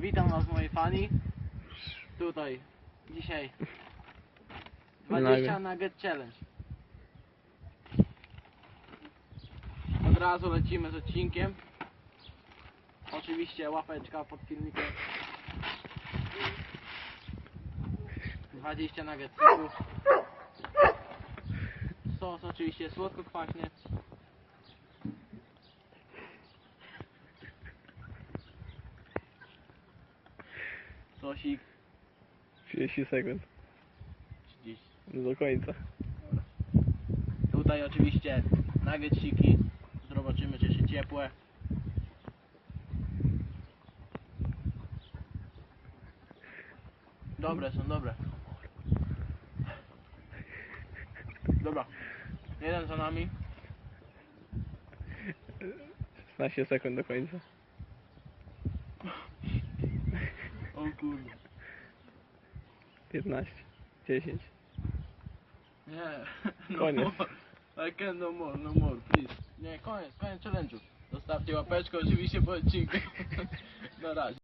Witam was moi fani. Tutaj dzisiaj 20 nugget challenge. Od razu lecimy z odcinkiem. Oczywiście łapeczka pod filmikiem. 20 nuggetsów. Sos oczywiście słodko-kwaśny. Sosik 30 sekund. 30. No do końca. Tutaj oczywiście nuggetsiki. Zobaczymy czy się ciepłe. Dobre są, dobre. Dobra. Jeden za nami. 16 sekund do końca. O kurde. 15. 10. Nie. No Koniec. more. I can no more, no more, please. Nie, koniec, koniec challenge'u. Zostawcie łapeczkę oczywiście po odcinku. Na razie.